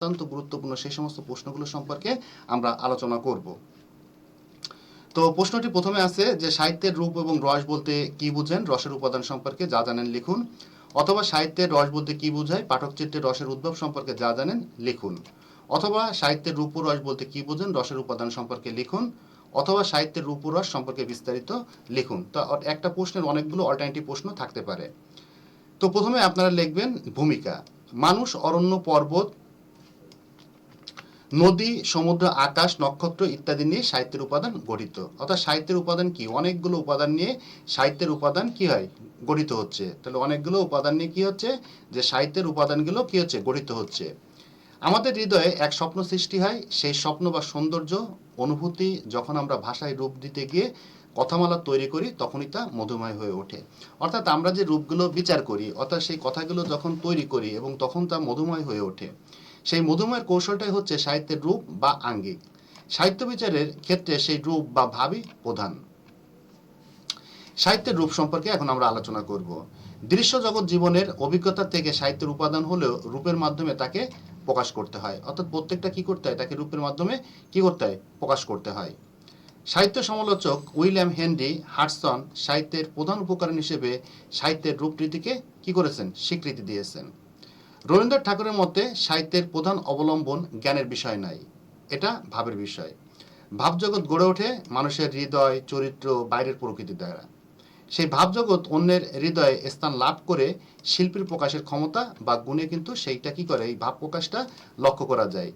অত্যন্ত গুরুত্বপূর্ণ সেই সমস্ত প্রশ্নগুলো সম্পর্কে আমরা আলোচনা করব। তো প্রশ্নটি প্রথমে আছে যে, সাহিত্যের রূপ এবং রস বলতে কি বুঝেন? রসের উপাদান সম্পর্কে যা জানেন লিখুন। অথবা সাহিত্যের রস বলতে কি বোঝায়? পাঠক চিত্রের রসের উদ্ভব সম্পর্কে যা জানেন লিখুন। অথবা সাহিত্যের রূপ ও রস বলতে কি বোঝেন? রসের উপাদান সম্পর্কে লিখুন। অথবা সাহিত্যের রূপ ও রস সম্পর্কে বিস্তারিত লিখুন। তো একটা প্রশ্নের অনেকগুলো অল্টারনেটিভ প্রশ্ন থাকতে পারে। তো প্রথমে আপনারা লিখবেন ভূমিকা। মানুষ অরণ্য পর্বত নদী, সমুদ্র, আকাশ, নক্ষত্র ইত্যাদি নিয়ে সাহিত্যের উপাদান গঠিত। অর্থাৎ সাহিত্যের উপাদান কি? অনেকগুলো উপাদান নিয়ে সাহিত্যের উপাদান কি হয়? গঠিত হচ্ছে। তাহলে অনেকগুলো উপাদান নিয়ে কি হচ্ছে? যে সাহিত্যের উপাদানগুলো কি হচ্ছে? গঠিত হচ্ছে। আমাদের হৃদয়ে এক স্বপ্ন সৃষ্টি হয়। সেই স্বপ্ন বা সৌন্দর্য, অনুভূতি যখন আমরা ভাষায় রূপ দিতে গিয়ে কথামালা তৈরি করি, তখনই তা মধুময় হয়ে ওঠে। অর্থাৎ আমরা যে রূপগুলো বিচার করি, অর্থাৎ সেই কথাগুলো যখন তৈরি করি এবং তখন তা মধুময় হয়ে ওঠে। সেই মধুময়ের কৌশলটাই হচ্ছে সাহিত্যের রূপ বা আঙ্গিক। সাহিত্য বিচারের ক্ষেত্রে সেই রূপ বা ভাবই প্রধান। সাহিত্যের রূপ সম্পর্কে এখন আমরা আলোচনা করব। দৃশ্য জগৎ জীবনের অভিজ্ঞতা থেকে সাহিত্যের উপাদান হলেও রূপের মাধ্যমে তাকে প্রকাশ করতে হয়। অর্থাৎ প্রত্যেকটা কি করতে হয়? তাকে রূপের মাধ্যমে কি করতে হয়? প্রকাশ করতে হয়। সাহিত্য সমালোচক উইলিয়াম হেনরি হার্টসন সাহিত্যের প্রধান উপকরণ হিসেবে সাহিত্যের রূপরীতিকে কি করেছেন? স্বীকৃতি দিয়েছেন। রবীন্দ্রনাথ ঠাকুরের মতে সাহিত্যের প্রধান অবলম্বন জ্ঞানের বিষয় নাই। এটা ভাবের বিষয়। ভাবজগৎ গড়ে ওঠে মানুষের হৃদয়, চরিত্র, বাইরের প্রকৃতি দ্বারা। সেই ভাবজগৎ অন্যের হৃদয়ে স্থান লাভ করে শিল্পীর প্রকাশের ক্ষমতা বা গুণে কিন্তু সেইটা কি করে? এই ভাব প্রকাশটা লক্ষ্য করা যায়।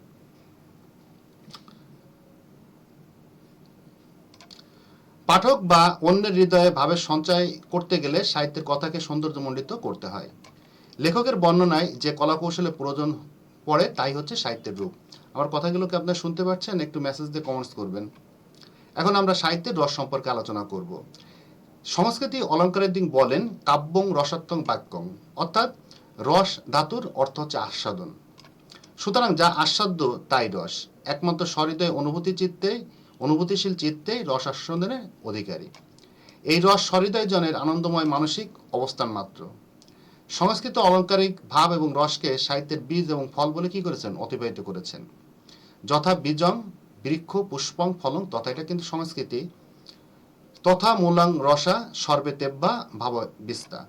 পাঠক বা অন্যের হৃদয়ে ভাবের সঞ্চয় করতে গেলে সাহিত্যের কথাকে সৌন্দর্যমণ্ডিত করতে হয়। লেখকের বর্ণনায় যে কলাকৌশলের প্রয়োজন পড়ে, তাই হচ্ছে সাহিত্যের রূপ আমার কথাগুলোকে আপনারা শুনতে পাচ্ছেন? একটু মেসেজ দিয়ে কমেন্টস করবেন। এখন আমরা সাহিত্যের রস সম্পর্কে আলোচনা করব। সংস্কৃতি অলঙ্কারের দিক বলেন, কাব্যং রসাত্মং বাক্যং, অর্থাৎ রস ধাতুর অর্থ হচ্ছে আস্বাদন। সুতরাং যা আস্বাদ্য, তাই রস। একমাত্র সহৃদয় অনুভূতি চিত্তে, অনুভূতিশীল চিত্তে রস আস্বাদনের অধিকারী। এই রস সহৃদয় জনের আনন্দময় মানসিক অবস্থান মাত্র। সংস্কৃত অলঙ্কারিক ভাব এবং রসকে সাহিত্যের বীজ এবং ফল বলে কি করেছেন? অতিবাহিত করেছেন। যথা বীজং, বৃক্ষ, পুষ্পং, ফলং, তথা এটা কিন্তু সংস্কৃতি। তথা মূলাং রসা, সর্বে তেব্বা, ভাব বিস্তা।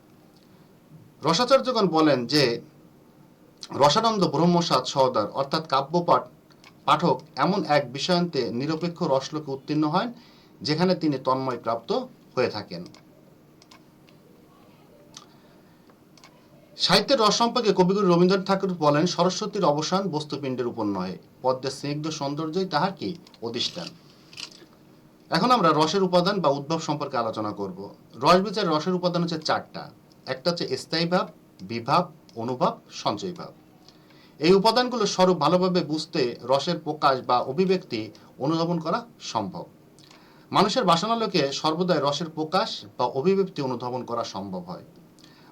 রসাচার্যগণ বলেন যে, রসানন্দ ব্রহ্মসাদ সহদার, অর্থাৎ কাব্যপাঠ পাঠক এমন এক বিষয়ান্তে নিরপেক্ষ রসলোকে উত্তীর্ণ হয় যেখানে তিনি তন্ময় প্রাপ্ত হয়ে থাকেন। সাহিত্যের রস সম্পর্কে কবিগুরু রবীন্দ্রনাথ ঠাকুর বলেন, সরস্বতীর অবসান বস্তুপিণ্ডের উপর নয় পদ্মের স্নিগ্ধ সৌন্দর্যই তাহার কি? অধিষ্ঠান। এখন আমরা রসের উপাদান বা উদ্ভব সম্পর্কে আলোচনা করব। রস বিচার রসের উপাদান হচ্ছে চারটা। একটা হচ্ছে স্থায়ী ভাব, বিভাব, অনুভাব, সঞ্চয় ভাব। এই উপাদানগুলো স্বরূপ ভালোভাবে বুঝতে রসের প্রকাশ বা অভিব্যক্তি অনুধাবন করা সম্ভব। মানুষের বাসনালোকে সর্বদাই রসের প্রকাশ বা অভিব্যক্তি অনুধাবন করা সম্ভব হয়।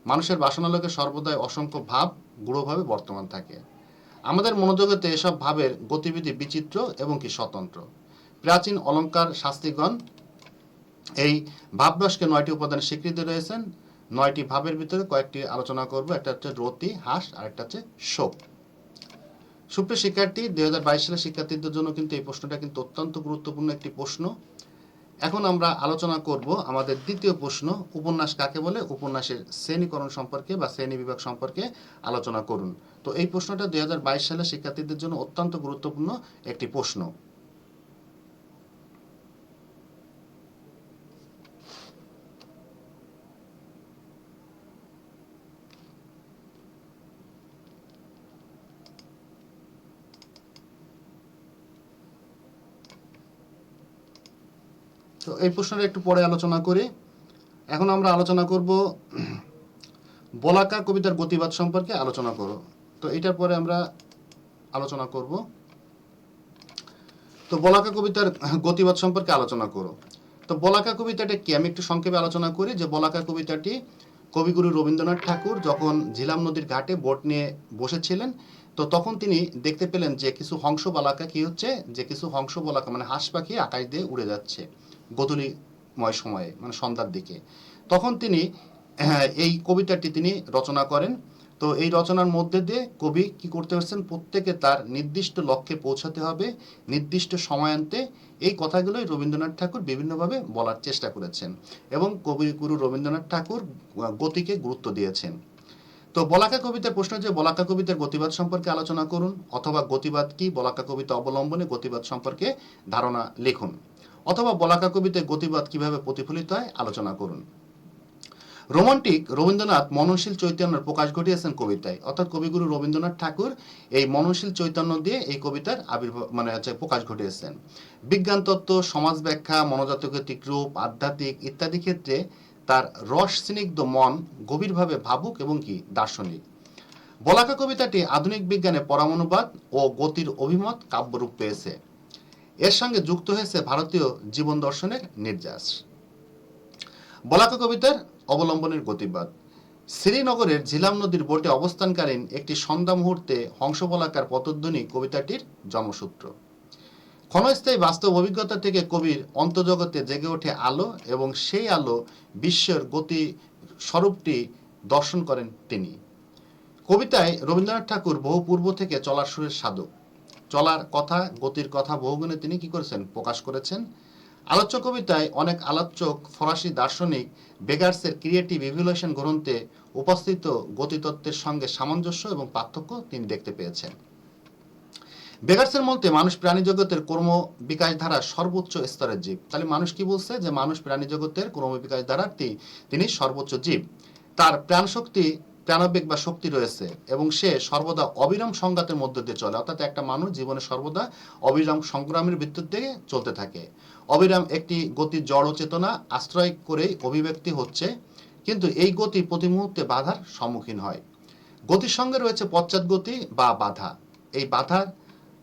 মানুষের বাসনালোকে সর্বদাই অসংখ্য ভাব গূঢ়ভাবে বর্তমান থাকে। আমাদের মনোজগতে এসব ভাবের গতিবিধি বিচিত্র এবং কি স্বতন্ত্র। প্রাচীন অলঙ্কার শাস্তিগণ এই ভাবরসকে নয়টি উপাদানের স্বীকৃতি রয়েছেন। নয়টি ভাবের ভিতরে কয়েকটি আলোচনা করব। একটা হচ্ছে রতি, হাস, আর একটা হচ্ছে শোক। সুপ্রিয় শিক্ষার্থী, দুই হাজার বাইশ সালের শিক্ষার্থীদের জন্য কিন্তু এই প্রশ্নটা কিন্তু অত্যন্ত গুরুত্বপূর্ণ একটি প্রশ্ন। এখন আমরা আলোচনা করব আমাদের দ্বিতীয় প্রশ্ন, উপন্যাস কাকে বলে? উপন্যাসের শ্রেণীকরণ সম্পর্কে বা শ্রেণি বিভাগ সম্পর্কে আলোচনা করুন। তো এই প্রশ্নটা দুই হাজার বাইশ সালে শিক্ষার্থীদের জন্য অত্যন্ত গুরুত্বপূর্ণ একটি প্রশ্ন তো এই প্রশ্নটা একটু পরে আলোচনা করি। এখন আমরা আলোচনা করব বলাকা কবিতার গতিবাদ সম্পর্কে আলোচনা করো। তো এটার পরে আমরা আলোচনা করব। তো বলাকা কবিতার গতিবাদ সম্পর্কে আলোচনা করো। তো বলাকা কবিতাটা কি? আমি একটু সংক্ষেপে আলোচনা করি যে বলাকা কবিতাটি কবিগুরু রবীন্দ্রনাথ ঠাকুর যখন ঝিলাম নদীর ঘাটে বোট নিয়ে বসেছিলেন, তো তখন তিনি দেখতে পেলেন যে কিছু হংস বলাকা কি হচ্ছে? যে কিছু হংস বলাকা মানে হাঁস পাখি আকাশ দিয়ে উড়ে যাচ্ছে। গধূলিময় সময়ে মানে সন্ধ্যার দিকে। তখন তিনি এই কবিতাটি তিনি রচনা করেন। তো এই রচনার মধ্যে দিয়ে কবি কি করতে পারছেন প্রত্যেকে তার নির্দিষ্ট লক্ষ্যে পৌঁছাতে হবে, নির্দিষ্ট সময়ান্তে। এই কথাগুলোই রবীন্দ্রনাথ ঠাকুর বিভিন্নভাবে বলার চেষ্টা করেছেন এবং কবিগুরু রবীন্দ্রনাথ ঠাকুর গতিকে গুরুত্ব দিয়েছেন। তো বলাকা কবিতার প্রশ্ন যে বলাকা কবিতার গতিবাদ সম্পর্কে আলোচনা করুন অথবা গতিবাদ কি? বলাকা কবিতা অবলম্বনে গতিবাদ সম্পর্কে ধারণা লিখুন। অথবা বলাকা কবিতায় গতিবাদ কীভাবে প্রতিফলিত হয় আলোচনা করুন। রোমান্টিক রবীন্দ্রনাথ মননশীল চৈতন্যের প্রকাশ ঘটিয়েছেন কবিতায়। অর্থাৎ কবিগুরু রবীন্দ্রনাথ ঠাকুর এই মননশীল চৈতন্য দিয়ে এই কবিতার আবির্ভাব মানে হচ্ছে প্রকাশ ঘটিয়েছেন। বিজ্ঞান তত্ত্ব, সমাজ ব্যাখ্যা মনোজাতকৈতিক রূপ, আধ্যাত্মিক ইত্যাদি ক্ষেত্রে তার রস স্নিগ্ধ মন গভীরভাবে ভাবুক এবং কি? দার্শনিক। বলাকা কবিতাটি আধুনিক বিজ্ঞানে পরমাণুবাদ ও গতির অভিমত কাব্যরূপ পেয়েছে। এর সঙ্গে যুক্ত হয়েছে ভারতীয় জীবন দর্শনের নির্যাস। বলাকা কবিতার অবলম্বনের গতিবাদ শ্রীনগরের ঝিলাম নদীর বোটে অবস্থানকালীন একটি সন্ধ্যা মুহূর্তে হংসবলাকার পতধ্বনি কবিতাটির জন্মসূত্র। ক্ষণস্থায়ী বাস্তব অভিজ্ঞতা থেকে কবির অন্তজগতে জেগে ওঠে আলো এবং সেই আলো বিশ্বের গতি স্বরূপটি দর্শন করেন তিনি। কবিতায় রবীন্দ্রনাথ ঠাকুর বহু পূর্ব থেকে চলার সুরের সাধক। চলার কথা, গতির কথা বহুগুণে তিনি কি করেছেন? প্রকাশ করেছেন। আলোচ্য কবিতায় অনেক আলোচক, ফরাসি দার্শনিক, বেগার্সের ক্রিয়েটিভ ইভলিউশন গ্রন্থে উপস্থিত গতিতত্ত্বের সঙ্গে সামঞ্জস্য এবং পার্থক্য তিনি দেখতে পেয়েছেন। বেগার্সের মধ্যে মানুষ প্রাণী জগতের কর্ম বিকাশ ধারা সর্বোচ্চ স্তরের জীব। তাহলে মানুষ কি বলছে যে, মানুষ প্রাণী জগতের কর্ম বিকাশ ধারার তিনি সর্বোচ্চ জীব। তার প্রাণ শক্তি প্রাণবেগ বা শক্তি রয়েছে এবং সে সর্বদা অবিরাম সংঘাতের মধ্য দিয়ে চলে, অর্থাৎ একটা মানুষ জীবনে সর্বদা অবিরাম সংগ্রামের ভিত্তির দিকে চলতে থাকে। অবিরাম একটি গতি জড় চেতনা আশ্রয় করেই অভিব্যক্তি হচ্ছে, কিন্তু এই গতি প্রতি মুহূর্তে বাধার সম্মুখীন হয়। গতির সঙ্গে রয়েছে পশ্চাৎ গতি বা বাধা। এই বাধার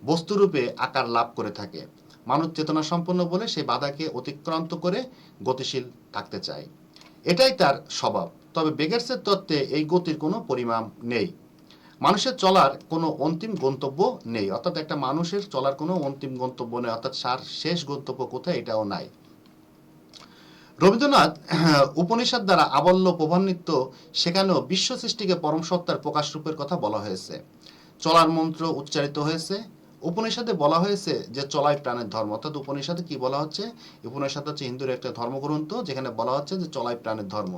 বস্তুরূপে আকার লাভ করে থাকে। মানুষ চেতনা সম্পন্ন বলে সেই বাধাকে অতিক্রান্ত করে গতিশীল থাকতে চায়। এটাই তার স্বভাব। তবে বেগার্সের তত্ত্বে এই গতির কোনো পরিমাণ নেই। মানুষের চলার কোনো অন্তিম গন্তব্য নেই, অর্থাৎ একটা মানুষের চলার কোনো অন্তিম গন্তব্য নেই, অর্থাৎ সার শেষ গন্তব্য কোথায় এটাও নাই। রবীন্দ্রনাথ উপনিষদ দ্বারা আবল্য প্রভান্বিত সেখানেও বিশ্ব সৃষ্টিকে পরম সত্তার প্রকাশ রূপের কথা বলা হয়েছে। চলার মন্ত্র উচ্চারিত হয়েছে উপনিষদে বলা হয়েছে যে চলাই প্রাণের ধর্ম। অর্থাৎ উপনিষদে কি বলা হচ্ছে? উপনিষদ হচ্ছে হিন্দুর একটা ধর্মগ্রন্থ যেখানে বলা হচ্ছে যে চলাই প্রাণের ধর্ম।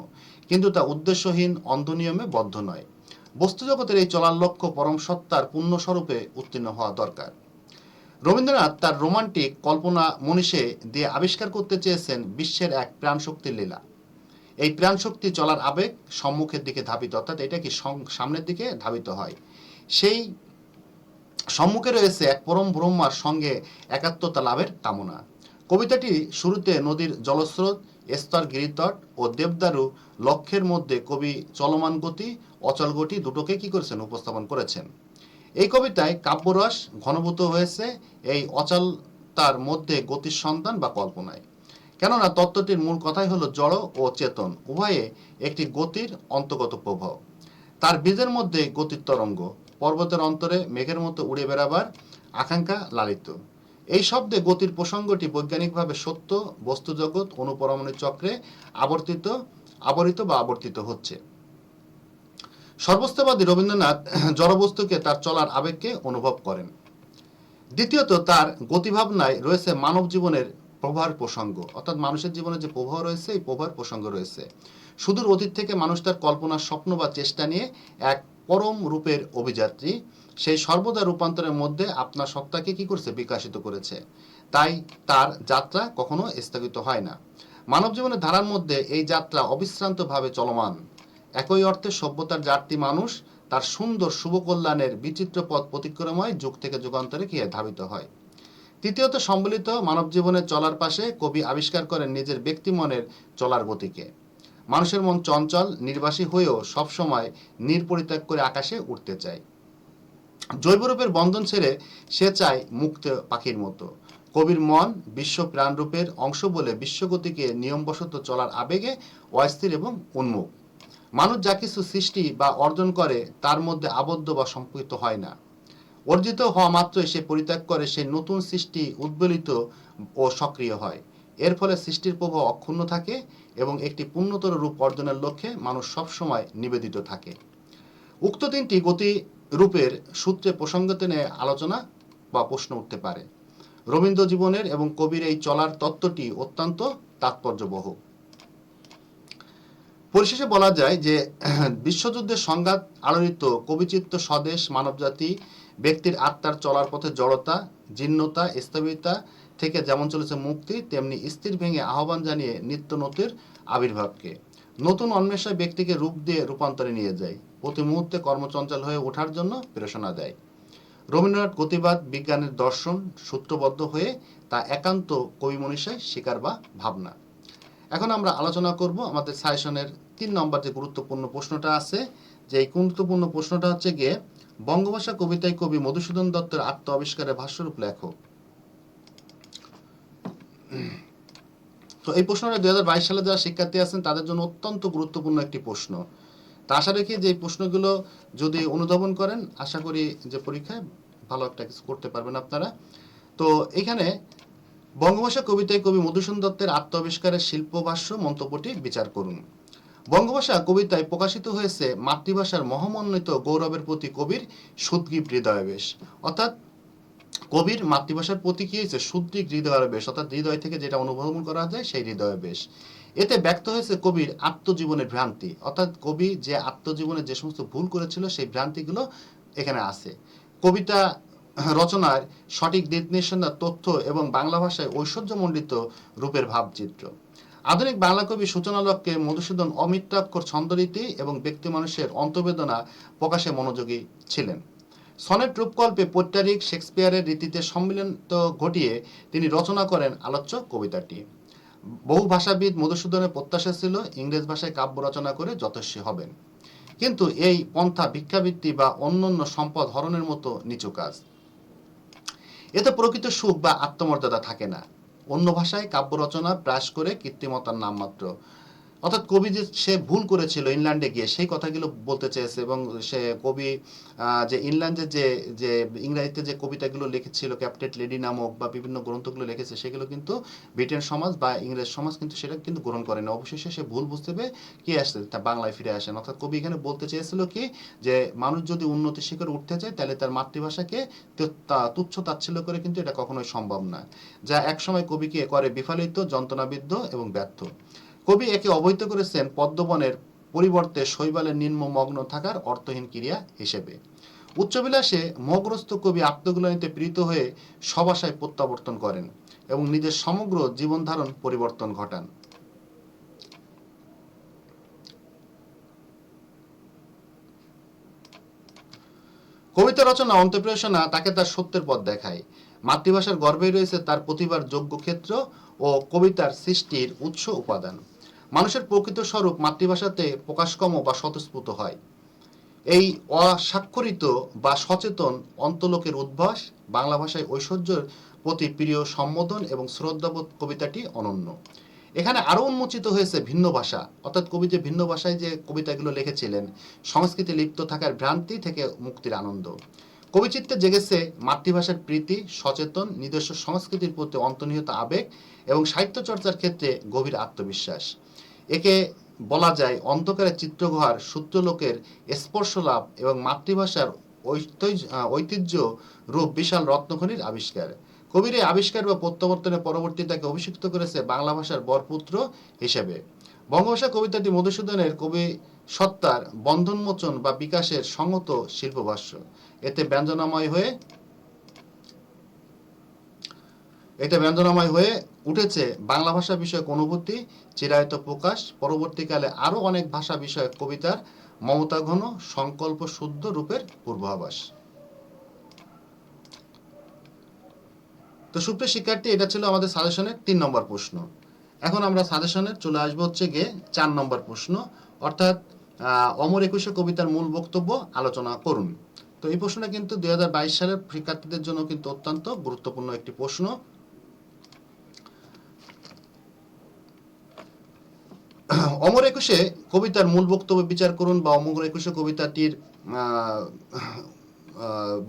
কিন্তু তা উদ্দেশ্যহীন অন্ধ নিয়মে বদ্ধ নয়। বস্তু জগতের এই চলার লক্ষ্য পরম সত্তার পূর্ণ স্বরূপে উত্তীর্ণ হওয়া দরকার। রবীন্দ্রনাথ তার রোমান্টিক কল্পনা মনীষে দিয়ে আবিষ্কার করতে চেয়েছেন বিশ্বের এক প্রাণ শক্তির লীলা। এই প্রাণ শক্তি চলার আবেগ সম্মুখের দিকে ধাবিত, অর্থাৎ এটা কি সামনের দিকে ধাবিত হয়। সেই সম্মুখে রয়েছে এক পরম ব্রহ্মার সঙ্গে একাত্মতা লাভের কামনা। কবিতাটি শুরুতে নদীর জলস্রোত স্তর গিরিতট ও দেবদারু লক্ষ্যের মধ্যে কবি চলমান গতি, অচল গতি দুটোকে কি করেছেন, উপস্থাপন করেছেন। এই কবিতায় কাব্যরস ঘনভূত হয়েছে এই অচলতার মধ্যে গতির সন্তান বা কল্পনায়। কেননা তত্ত্বটির মূল কথাই হলো জড় ও চেতন, উভয়ে একটি গতির অন্তর্গত প্রভাব। তার বীজের মধ্যে গতির তরঙ্গ পর্বতের অন্তরে মেঘের মতো উড়ে বেড়াবার আকাঙ্ক্ষা লালিত। এই শব্দে গতির প্রসঙ্গটি বৈজ্ঞানিকভাবে সত্য বস্তু জগৎ অনুপরমাণু চক্রে আবর্তিত, আবরিত বা আবর্তিত হচ্ছে। সর্বস্তবাদী রবীন্দ্রনাথ জড়বস্তুকে তার চলার আবেগকে অনুভব করেন। দ্বিতীয়ত, তার গতিভাবনায় রয়েছে মানব জীবনের প্রভার প্রসঙ্গ, অর্থাৎ মানুষের জীবনে যে প্রভাব রয়েছে, এই প্রভার প্রসঙ্গ রয়েছে। সুদূর অতীত থেকে মানুষ তার কল্পনার স্বপ্ন বা চেষ্টা নিয়ে এক পরম রূপের অভিযাত্রী সেই সর্বদা রূপান্তরের মধ্যে আপনার সত্তাকে কি করছে? বিকাশিত করেছে। তাই তার যাত্রা কখনো স্থগিত হয় না। মানব জীবনের ধারার মধ্যে এই যাত্রা অবিশ্রান্তভাবে চলমান। একই অর্থে সভ্যতার যাত্রী মানুষ তার সুন্দর শুভ কল্যাণের বিচিত্র পথ প্রতিক্রময় যুগ থেকে যুগান্তরে হয়? ধাবিত হয়। তৃতীয়ত সম্বলিত মানব জীবনের চলার পাশে কবি আবিষ্কার করেন নিজের ব্যক্তি মনের চলার গতিকে। মানুষের মন চঞ্চল, নির্বাসী হয়েও সবসময় নির্পরিত্যাগ করে আকাশে উঠতে চায়। জৈবরূপের বন্ধন ছেড়ে সে চায় মুক্ত পাখির মতো। কবির মন বিশ্ব প্রাণরূপের অংশ বলে বিশ্বগতিকে নিয়মবশত চলার আবেগে অস্থির এবং উন্মুখ। মানুষ যা কিছু সৃষ্টি বা অর্জন করে, তার মধ্যে আবদ্ধ বা সম্পৃক্ত হয় না। অর্জিত হওয়া মাত্রই সে পরিত্যাগ করে সে নতুন সৃষ্টি উদ্বেলিত ও সক্রিয় হয়। এর ফলে সৃষ্টির প্রভাব অক্ষুণ্ণ থাকে এবং একটি পূর্ণতর রূপ অর্জনের লক্ষ্যে মানুষ সবসময় নিবেদিত থাকে। উক্ত তিনটি গতি রূপের সূত্রে প্রসঙ্গ টেনে আলোচনা বা প্রশ্ন উঠতে পারে। রবীন্দ্র জীবনের এবং কবির এই চলার তত্ত্বটি অত্যন্ত তাৎপর্যবহ। পরিশেষে বলা যায় যে, বিশ্বযুদ্ধের সংঘাত আলোড়িত কবিচিত্ত স্বদেশ, মানবজাতি, ব্যক্তির আত্মার চলার পথে জড়তা, জীর্ণতা, স্থবিরতা থেকে যেমন চলেছে মুক্তি, তেমনি স্থির ভেঙে আহ্বান জানিয়ে নিত্য নতুন আবির্ভাবকে। নতুন অন্বেষায় ব্যক্তিকে রূপ দিয়ে রূপান্তরে নিয়ে যায়। প্রতি মুহূর্তে কর্মচঞ্চল হয়ে ওঠার জন্য প্রেরণা দেয়। রবীন্দ্রনাথ গতিবাদ, বিজ্ঞানের দর্শন সূত্রবদ্ধ হয়ে তা একান্ত কবি মনীষায় শিকার বা ভাবনা। এখন আমরা আলোচনা করব আমাদের সাজেশনের তিন নম্বর যে গুরুত্বপূর্ণ প্রশ্নটা আছে, যে এই গুরুত্বপূর্ণ প্রশ্নটা হচ্ছে গিয়ে, বঙ্গভাষা কবিতায় কবি মধুসূদন দত্তের আত্ম আবিষ্কারের ভাষ্যরূপ লেখো তো এই প্রশ্নটা দুই হাজার বাইশ সালে যারা শিক্ষার্থী আছেন, তাদের জন্য অত্যন্ত গুরুত্বপূর্ণ একটি প্রশ্ন। তা আশা রেখে যে প্রশ্নগুলো যদি অনুধাবন করেন, আশা করি যে পরীক্ষায় ভালো একটা কিছু করতে পারবেন আপনারা। তো এখানে বঙ্গভাষা কবিতায় কবি মধুসূদন দত্তের আত্ম আবিষ্কারের শিল্পভাষ্য মন্তব্যটি বিচার করুন। বঙ্গভাষা কবিতায় প্রকাশিত হয়েছে মাতৃভাষার মহামন্বিত গৌরবের প্রতি কবির সুদ্গীপ হৃদয়াবেশ। অর্থাৎ কবির মাতৃভাষার প্রতি কি হয়েছে শুদ্ধিক হৃদয়ের বেশ। অর্থাৎ হৃদয় থেকে যেটা অনুভবন করা যায়, সেই হৃদয় বেশ। এতে ব্যক্ত হয়েছে কবির আত্মজীবনের ভ্রান্তি। অর্থাৎ কবি যে আত্মজীবনে যে সমস্ত ভুল করেছিল, সেই ভ্রান্তিগুলো এখানে আছে। কবিতা রচনার সঠিক নির্দেশনার তথ্য এবং বাংলা ভাষায় ঐশ্বর্যমণ্ডিত রূপের ভাবচিত্র। আধুনিক বাংলা কবি সূচনালককে মধুসূদন অমিত্রাক্ষর ছন্দরীতি এবং ব্যক্তি মানুষের অন্তবেদনা প্রকাশে মনোযোগী ছিলেন। সনেট রূপকল্পে পৈত্যারিক শেক্সপিয়ারের রীতিতে সম্মিলন ঘটিয়ে তিনি রচনা করেন আলোচ্য কবিতাটি। বহু ভাষাবিদ মধুসূদনের প্রত্যাশা ছিল ইংরেজ ভাষায় কাব্য রচনা করে যথস্বী হবেন। কিন্তু এই পন্থা ভিক্ষাবৃত্তি বা অন্যান্য সম্পদ হরণের মতো নিচু কাজ। এতে প্রকৃত সুখ বা আত্মমর্যাদা থাকে না। অন্য ভাষায় কাব্য রচনা প্রয়াস করে কৃত্রিমতার নামমাত্র। অর্থাৎ কবি যে সে ভুল করেছিল ইংল্যান্ডে গিয়ে, সেই কথাগুলো বলতে চেয়েছে এবং সে কবি যে ইংল্যান্ডে যে যে ইংরাজিতে যে কবিতাগুলো লিখেছিল ক্যাপ্টেন লেডি নামক বা বিভিন্ন গ্রন্থগুলো লিখেছে, সেগুলো কিন্তু ব্রিটেন সমাজ বা ইংরেজ সমাজ কিন্তু সেটা কিন্তু গ্রহণ করে না। অবশেষে সে ভুল বুঝতে পেরে কি আসছে তা বাংলায় ফিরে আসেন। অর্থাৎ কবি এখানে বলতে চেয়েছিল কি যে, মানুষ যদি উন্নতি শিখরে উঠতে চায়, তাহলে তার মাতৃভাষাকে তুচ্ছ তাচ্ছিল্য করে কিন্তু এটা কখনোই সম্ভব না। যা একসময় কবিকে করে বিফলিত, যন্ত্রণাবিদ্ধ এবং ব্যর্থ। কবি একে অবহিত করেছেন পদ্মবনের পরিবর্তে শৈবালের নিম্ন মগ্ন থাকার অর্থহীন ক্রিয়া হিসেবে। উচ্চবিলাসে মোহগ্রস্ত কবি আত্মগুলানিতে প্রীত হয়ে সবাসায় প্রত্যাবর্তন করেন এবং নিজের সমগ্র জীবন ধারণ পরিবর্তন ঘটান। কবিতা রচনা অন্তপ্রেষণা তাকে তার সত্যের পথ দেখায়। মাতৃভাষার গর্ভেই রয়েছে তার প্রতিভার যোগ্য ক্ষেত্র ও কবিতার সৃষ্টির উৎস উপাদান। মানুষের প্রকৃত স্বরূপ মাতৃভাষাতে প্রকাশকম বা স্বতঃস্ফূত হয়। এই অস্বাক্ষরিত বা সচেতন অন্তলোকের উদ্ভাস বাংলা ভাষায় ঐশ্বর্যের প্রতি প্রিয় সম্বোধন এবং শ্রদ্ধাবোধ কবিতাটি অনন্য। এখানে আরও উন্মোচিত হয়েছে ভিন্ন ভাষা, অর্থাৎ কবি যে ভিন্ন ভাষায় যে কবিতাগুলো লিখেছিলেন, সংস্কৃতি লিপ্ত থাকার ভ্রান্তি থেকে মুক্তির আনন্দ। কবিচিত্তে জেগেছে মাতৃভাষার প্রীতি, সচেতন, নিজস্ব সংস্কৃতির প্রতি অন্তর্নিহিত আবেগ এবং সাহিত্য চর্চার ক্ষেত্রে গভীর আত্মবিশ্বাস। একে বলা যায় অন্ধকারে চিত্রগুহার, সূত্রলোকের স্পর্শ লাভ এবং মাতৃভাষার ঐতিহ্য রূপ বিশাল রত্নখনির আবিষ্কার। কবির এই আবিষ্কার বা প্রত্যাবর্তনের পরবর্তী তাকে অভিষিক্ত করেছে বাংলা ভাষার বরপুত্র হিসেবে। বঙ্গভাষা কবিতাটি মধুসূদনের কবি সত্তার বন্ধনমোচন বা বিকাশের সংহত শিল্পভাষ্য। এতে ব্যঞ্জনাময় হয়ে এটা ব্যঞ্জনাময় হয়ে উঠেছে বাংলা ভাষা বিষয়ক অনুভূতি, চিরায়ত প্রকাশ, পরবর্তীকালে আরও অনেক ভাষা বিষয়ক কবিতার মমতা ঘন, সংকল্প শুদ্ধ রূপের পূর্বাভাস। তো সুপ্রিয় শিক্ষার্থী, এটা ছিল আমাদের সাজেশনের তিন নম্বর প্রশ্ন। এখন আমরা সাজেশনের চলে আসব হচ্ছে গিয়ে চার নম্বর প্রশ্ন। অর্থাৎ অমর একুশে কবিতার মূল বক্তব্য আলোচনা করুন। তো এই প্রশ্নটা কিন্তু দুই হাজার বাইশ সালের শিক্ষার্থীদের জন্য কিন্তু অত্যন্ত গুরুত্বপূর্ণ একটি প্রশ্ন। অমর একুশে কবিতার মূল বক্তব্য বিচার করুন বা অমর একুশে কবিতাটির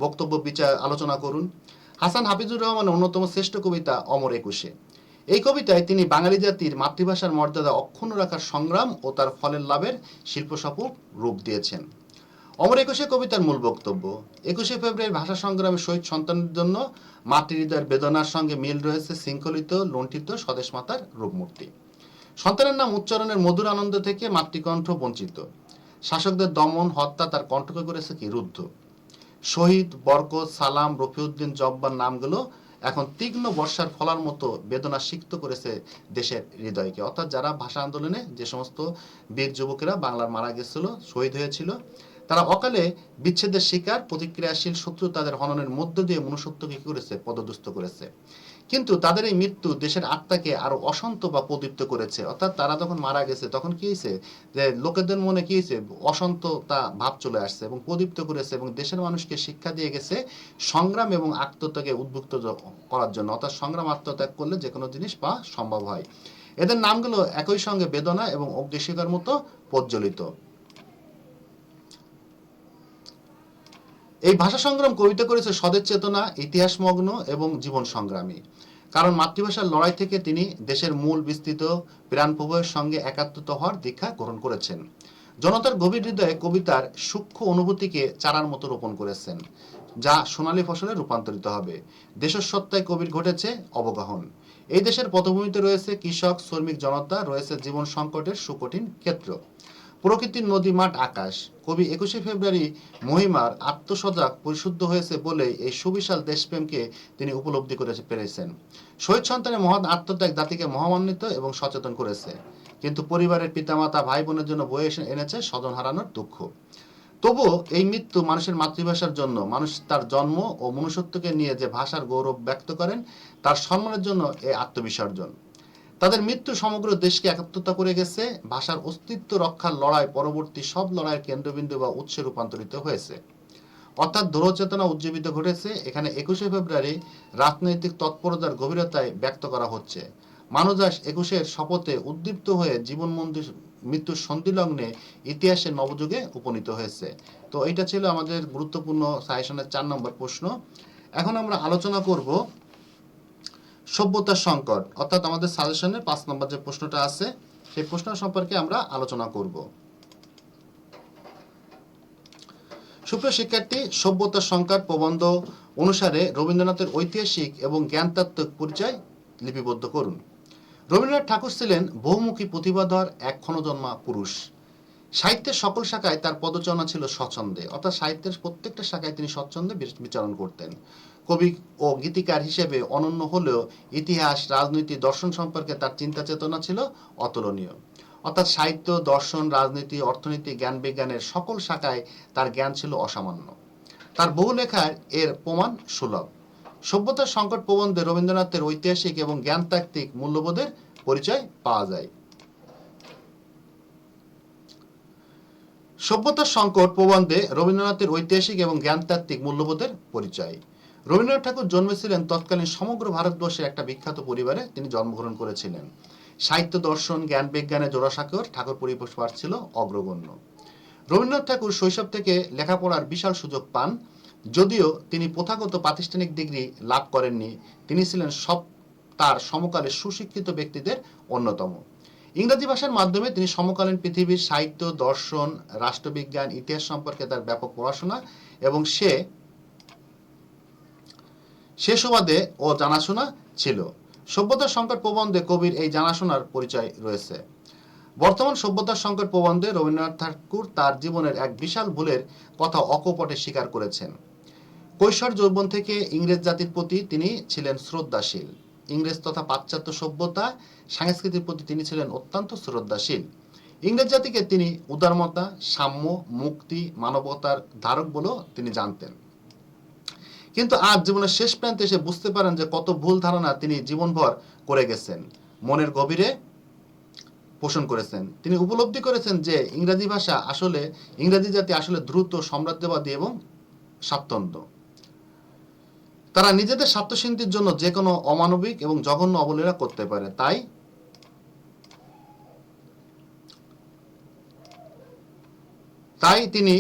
বক্তব্য বিচার আলোচনা করুন। হাসান হাফিজুর রহমানের অন্যতম শ্রেষ্ঠ কবিতা অমর একুশে। এই কবিতায় তিনি বাঙালি জাতির মাতৃভাষার মর্যাদা অক্ষুণ্ণ রাখার সংগ্রাম ও তার ফলের লাভের শিল্পসাপক রূপ দিয়েছেন। অমর একুশে কবিতার মূল বক্তব্য, একুশে ফেব্রুয়ারি ভাষা সংগ্রামে শহীদ সন্তানের জন্য মাতৃহৃদয়ের বেদনার সঙ্গে মিল রয়েছে শৃঙ্খলিত, লুণ্ঠিত স্বদেশ মাতার রূপমূর্তি। সন্তানের নাম উচ্চারণের মধুর আনন্দ থেকে মাতৃকণ্ঠ বঞ্চিত। শাসকদের দমন, হত্যা তার কণ্ঠকে করেছে কি? রুদ্ধ। শহীদ, বরকত, সালাম, রফিউদ্দিন জব্বার নামগুলো এখন তীক্ষ্ণ বর্ষার ফলার মতো বেদনা সিক্ত করেছে দেশের হৃদয়কে। অর্থাৎ যারা ভাষা আন্দোলনে যে সমস্ত বীর যুবকেরা বাংলার মারা গেছিল, শহীদ হয়েছিল, তারা অকালে বিচ্ছেদের শিকার, প্রতিক্রিয়াশীল শত্রু তাদের হননের মধ্য দিয়ে মনুষ্যত্বকে কি করেছে, পদদুস্ত করেছে। কিন্তু তাদের এই মৃত্যু দেশের আত্মাকে আরও অশান্ত বা প্রদীপ্ত করেছে। অর্থাৎ তারা যখন মারা গেছে, তখন কি হয়েছে? যে লোকেদের মনে কি হয়েছে? অশান্ততা ভাব চলে আসছে এবং প্রদীপ্ত করেছে এবং দেশের মানুষকে শিক্ষা দিয়ে গেছে সংগ্রাম এবং আত্মত্যাগে উদ্বুক্ত করার জন্য। অর্থাৎ সংগ্রাম আত্মত্যাগ করলে যে কোনো জিনিস পাওয়া সম্ভব হয়। এদের নামগুলো একই সঙ্গে বেদনা এবং অগ্নিশিকার মতো প্রজ্বলিত। এই ভাষা সংগ্রাম কবিতা করেছে স্বদেশ চেতনা, ইতিহাসমগ্ন এবং জীবন সংগ্রামী। কারণ মাতৃভাষার লড়াই থেকে তিনি দেশের মূল বিস্তৃত প্রাণপ্রবাহের সঙ্গে একাত্মত হওয়ার দীক্ষা গ্রহণ করেছেন। জনতার গভীর হৃদয়ে কবিতার সূক্ষ্ম অনুভূতিকে চারার মতো রোপণ করেছেন, যা সোনালী ফসলে রূপান্তরিত হবে। দেশের সত্তায় কবির ঘটেছে অবগাহন। এই দেশের পটভূমিতে রয়েছে কৃষক, শ্রমিক, জনতা, রয়েছে জীবন সংকটের সুকঠিন ক্ষেত্র। প্রকৃতির নদী মাঠ আকাশ। কবি একুশে ফেব্রুয়ারি মহিমার আত্মসজাগ পরিশুদ্ধ হয়েছে বলে এই সুবিশাল দেশপ্রেমকে তিনি উপলব্ধি করে পেরেছেন। শহীদ সন্তানের মহান আত্মত্যাগ জাতিকে মহামান্বিত এবং সচেতন করেছে। কিন্তু পরিবারের পিতামাতা ভাই বোনের জন্য বয়ে এসে এনেছে স্বজন হারানোর দুঃখ। তবুও এই মৃত্যু মানুষের মাতৃভাষার জন্য, মানুষ তার জন্ম ও মনুষ্যত্বকে নিয়ে যে ভাষার গৌরব ব্যক্ত করেন, তার সম্মানের জন্য এই আত্মবিসর্জন। তাদের মৃত্যু সমগ্র দেশকে একত্রতা করে গেছে। ভাষার অস্তিত্ব রক্ষার লড়াই পরবর্তী সব লড়াইয়ের কেন্দ্রবিন্দু বা উৎসে রূপান্তরিত হয়েছে। অর্থাৎ দূরচেতনা উজ্জীবিত ঘটেছে। এখানে একুশে ফেব্রুয়ারি রাজনৈতিক তৎপরতার গভীরতায় ব্যক্ত করা হচ্ছে। মানুদাস একুশের শপথে উদ্দীপ্ত হয়ে জীবন মন্দির মৃত্যুর সন্ধিলগ্নে ইতিহাসের নবযুগে উপনীত হয়েছে। তো এটা ছিল আমাদের গুরুত্বপূর্ণ সাজেশনের চার নম্বর প্রশ্ন। এখন আমরা আলোচনা করব সভ্যতার সংকট, অর্থাৎ আমাদের সাজেশনের পাঁচ নম্বর যে প্রশ্নটা আছে, সেই প্রশ্ন সম্পর্কে আমরা আলোচনা করব। সুপ্রিয় শিক্ষার্থী, সভ্যতার সংকট প্রবন্ধ অনুসারে রবীন্দ্রনাথের ঐতিহাসিক এবং জ্ঞানতাত্ত্বিক পরিচয় লিপিবদ্ধ করুন। রবীন্দ্রনাথ ঠাকুর ছিলেন বহুমুখী প্রতিভাধর এক ক্ষণজন্মা পুরুষ। সাহিত্যের সকল শাখায় তার পদচারণা ছিল স্বচ্ছন্দে, অর্থাৎ সাহিত্যের প্রত্যেকটা শাখায় তিনি স্বচ্ছন্দে বিচ- বিচরণ করতেন। কবি ও গীতিকার হিসেবে অনন্য হলেও ইতিহাস, রাজনীতি, দর্শন সম্পর্কে তার চিন্তা চেতনা ছিল অতুলনীয়। অর্থাৎ সাহিত্য, দর্শন, রাজনীতি, অর্থনীতি, জ্ঞান বিজ্ঞানের সকল শাখায় তার জ্ঞান ছিল অসামান্য। তার বহু লেখার এর প্রমাণ সুলভ। সভ্যতার সংকট প্রবন্ধে রবীন্দ্রনাথের ঐতিহাসিক এবং জ্ঞানতাত্ত্বিক মূল্যবোধের পরিচয় পাওয়া যায়। সভ্যতার সংকট প্রবন্ধে রবীন্দ্রনাথের ঐতিহাসিক এবং জ্ঞানতাত্ত্বিক মূল্যবোধের পরিচয়। রবীন্দ্রনাথ ঠাকুর জন্মেছিলেন তৎকালীন সমগ্র ভারতবর্ষের একটা বিখ্যাত পরিবারে তিনি জন্মগ্রহণ করেছিলেন। সাহিত্য দর্শন, জ্ঞান বিজ্ঞানে জোড়াসাঁকর ঠাকুর পরিবেশ ছিল অগ্রগণ্য। রবীন্দ্রনাথ ঠাকুর শৈশব থেকে লেখাপড়ার বিশাল সুযোগ পান, যদিও তিনি প্রথাগত প্রাতিষ্ঠানিক ডিগ্রি লাভ করেননি। তিনি ছিলেন সব, তার সমকালের সুশিক্ষিত ব্যক্তিদের অন্যতম। ইংরেজি ভাষার মাধ্যমে তিনি সমকালীন পৃথিবীর সাহিত্য, দর্শন, রাষ্ট্রবিজ্ঞান, ইতিহাস সম্পর্কে তার ব্যাপক পড়াশোনা এবং সে সে সুবাদে ও জানাশোনা ছিল। সভ্যতার সংকট প্রবন্ধে কবির এই জানাশোনার পরিচয় রয়েছে। বর্তমান সভ্যতার সংকট প্রবন্ধে রবীন্দ্রনাথ ঠাকুর তার জীবনের এক বিশাল ভুলের কথা অকপটে স্বীকার করেছেন। কৈশোর যৌবন থেকে ইংরেজ জাতির প্রতি তিনি ছিলেন শ্রদ্ধাশীল। ইংরেজ তথা পাশ্চাত্য সভ্যতা, সংস্কৃতির প্রতি তিনি ছিলেন অত্যন্ত শ্রদ্ধাশীল। ইংরেজ জাতিকে তিনি উদারমতা, সাম্য, মুক্তি, মানবতার ধারক বলেও তিনি জানতেন। কিন্তু আজ জীবনের শেষ প্রান্তে এসে বুঝতে পারেন যে কত ভুল ধারণা তিনি জীবনভর করে গেছেন। মনের গভীরে পোষণ করেছেন। তিনি উপলব্ধি করেছেন যে ইংরেজি ভাষা আসলে, ইংরেজি জাতি আসলে দ্রুত, সাম্রাজ্যবাদী এবং স্বাচ্ছন্দ্য তারা নিজেদের স্বার্থসিদ্ধির জন্য যে কোনো অমানবিক এবং জঘন্য অবলীলা করতে পারে। তাই তাই তিনি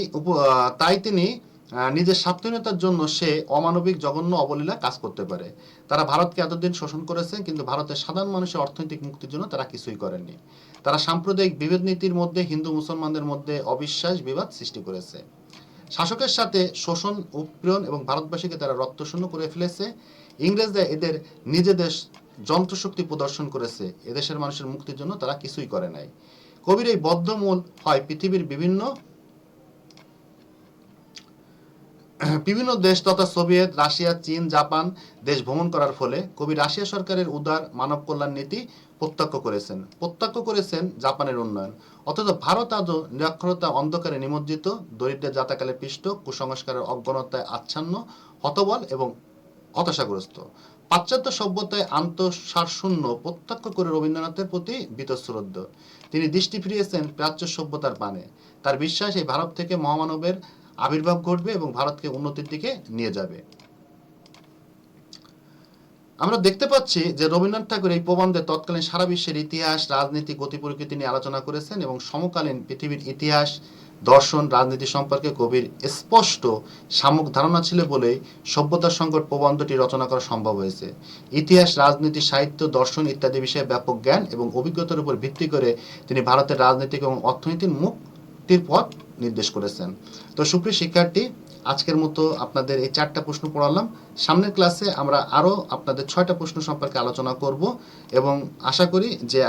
তাই তিনি নিজের স্বার্থহীনতার জন্য সে অমানবিক, জঘন্য অবলীলা কাজ করতে পারে। তারা ভারতকে এতদিন শোষণ করেছে, কিন্তু ভারতের সাধারণ মানুষের অর্থনৈতিক মুক্তির জন্য তারা কিছুই করেননি। তারা সাম্প্রদায়িক বিভেদ নীতির মধ্যে, হিন্দু মুসলমানদের মধ্যে অবিশ্বাস বিবাদ সৃষ্টি করেছে। শাসকের সাথে শোষণ উৎপীড়ন এবং ভারতবাসীকে তারা রক্তশূন্য করে ফেলেছে। ইংরেজরা এদের নিজেদের যন্ত্রশক্তি প্রদর্শন করেছে। এদেশের মানুষের মুক্তির জন্য তারা কিছুই করে নাই। কবির এই বদ্ধমূল হয় পৃথিবীর বিভিন্ন বিভিন্ন দেশ তথা সোভিয়েত, রাশিয়া, চীন, জাপান দেশ ভ্রমণ করার ফলে কবি রাশিয়া সরকারের উদার মানব কল্যাণ নীতি প্রত্যক্ষ করেছেন। প্রত্যক্ষ করেছেন জাপানের উন্নয়ন। অথচ ভারত আজও নিরক্ষরতা অন্ধকারে নিমজ্জিত, দরিদ্রের জাতাকালে পিষ্ট, কুসংস্কারের অজ্ঞানতায় আচ্ছন্ন, হতবল এবং হতাশাগ্রস্ত। পাশ্চাত্য সভ্যতায় আন্তঃসারশূন্য প্রত্যক্ষ করে রবীন্দ্রনাথের প্রতি বীতশ্রদ্ধ। তিনি দৃষ্টি ফিরিয়েছেন প্রাচ্য সভ্যতার পানে তার বিশ্বাস এই ভারত থেকে মহামানবের আবির্ভাব ঘটবে এবং ভারতকে উন্নতির দিকে নিয়ে যাবে। আমরা দেখতে পাচ্ছি যে রবীন্দ্রনাথ ঠাকুর এই প্রবন্ধে তৎকালীন সারা বিশ্বের ইতিহাস, রাজনীতি, গতি প্রকৃতি নিয়ে আলোচনা করেছেন এবং সমকালীন পৃথিবীর ইতিহাস, দর্শন, রাজনীতি সম্পর্কে কবির স্পষ্ট সামুক ধারণা ছিল বলেই সভ্যতা সংকট প্রবন্ধটি রচনা করা সম্ভব হয়েছে। ইতিহাস, রাজনীতি, সাহিত্য, দর্শন ইত্যাদি বিষয়ে ব্যাপক জ্ঞান এবং অভিজ্ঞতার উপর ভিত্তি করে তিনি ভারতের রাজনৈতিক এবং অর্থনীতির মুক্তির পথ নির্দেশ করেছেন। তো সুপ্রিয় শিক্ষার্থী, আজকের মতো আপনাদের এই চারটা প্রশ্ন পড়ালাম। সামনের ক্লাসে আমরা আরও আপনাদের ছয়টা প্রশ্ন সম্পর্কে আলোচনা করব এবং আশা করি যে